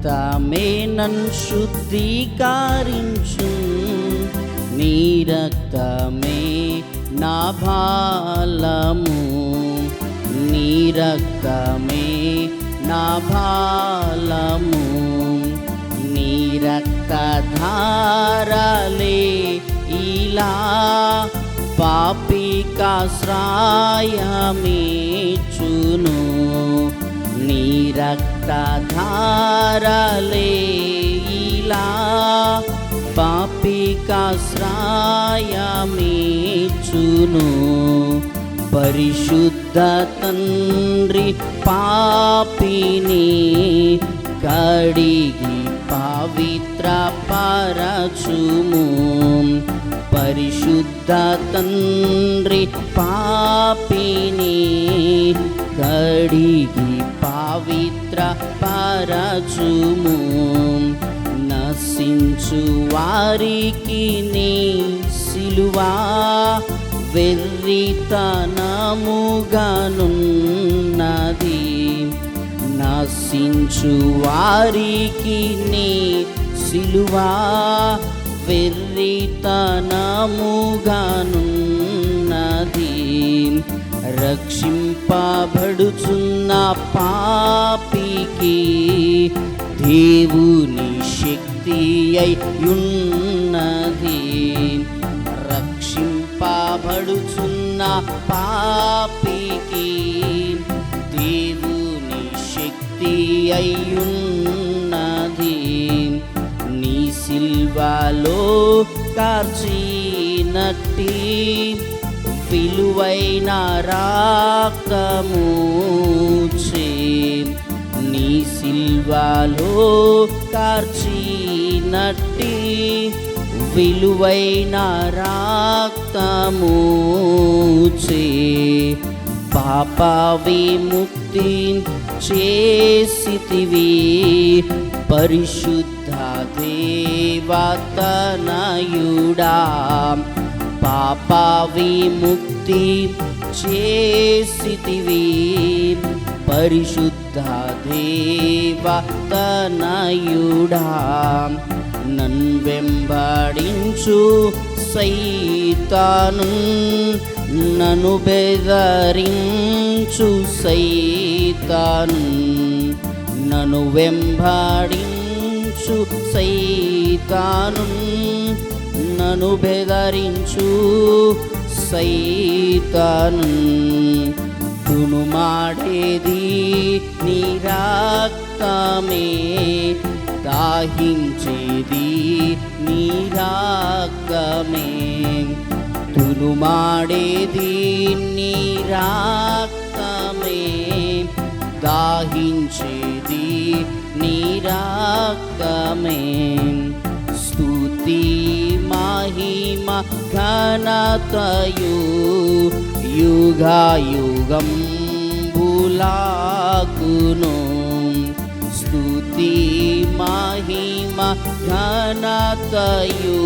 రక్తమే నన్ శుద్ధీకరించు. నీ రక్తమే నా భాలము నీ రక్తమే నా భాలము నీ రక్తధారలే ఇలా పాపికాశ్రాయమేచును. నీ రక్తధారలే ఇలా పాపికాశ్రాయమేచును. పరిశుద్ధ తండ్రి పాపిని కడిగి పవిత్ర పరచుము పరిశుద్ధ తండ్రి పాపిని కడిగి పవిత్ర పరచుము. నశించు వారికి నీ సిలువా. వెర్రితనముగానున్నది నశించు వారికి నీ సిలువా. వెర్రితనముగానున్నది రక్షింపబడుచున్న పాపికి దేవుని శక్తి అయ్యున్నది రక్షింపబడుచున్న పాపికి దేవుని శక్తి అయ్యున్నది నీ సిల్వాలో కార్చినట్టి విలువైన రాకమూచే నీ సిల్వాలో కార్చినట్టి విలువైన రాక్తమూచే పాప విముక్తి చేసితివి. పరిశుద్ధ దేవతనయుడా పాప విముక్తి చేసితివి. పరిశుద్ధ దేవ తనయుడా నన్ వెంబడించు సైతాను నను బెదరించు సైతాను నను వెంబడించు సైతాను. నన్ను బెదరించు సైతాను. తునుమాడేది నీ రక్తమే దాహించేది నీ రక్తమే. తును నీ రక్తమే దాహించేది నీ రక్తమే. స్తుతి ఘనతయు యుగాయుగం బులాకును స్తుతి మహిమ ఘనతయు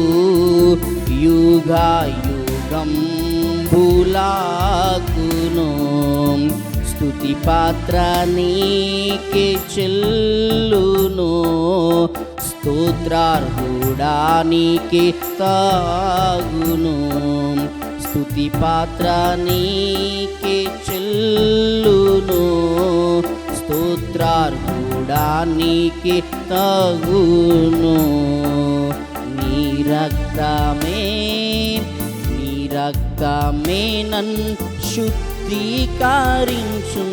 యుగాయుగం బులాకును స్తుతి పాత్ర నీకే చెల్లును. స్తోత్రార్హుడానికి తాగును స్తుతి పాత్ర చెల్లును స్తోత్రార్హుడానికి తగును నీ రక్తమే నీ రక్తమే నన్ శుద్ధీకరించు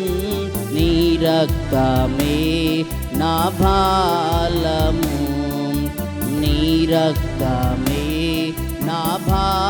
నీ రక్తమే నా భాలము నీ రక్తమే నా భాలము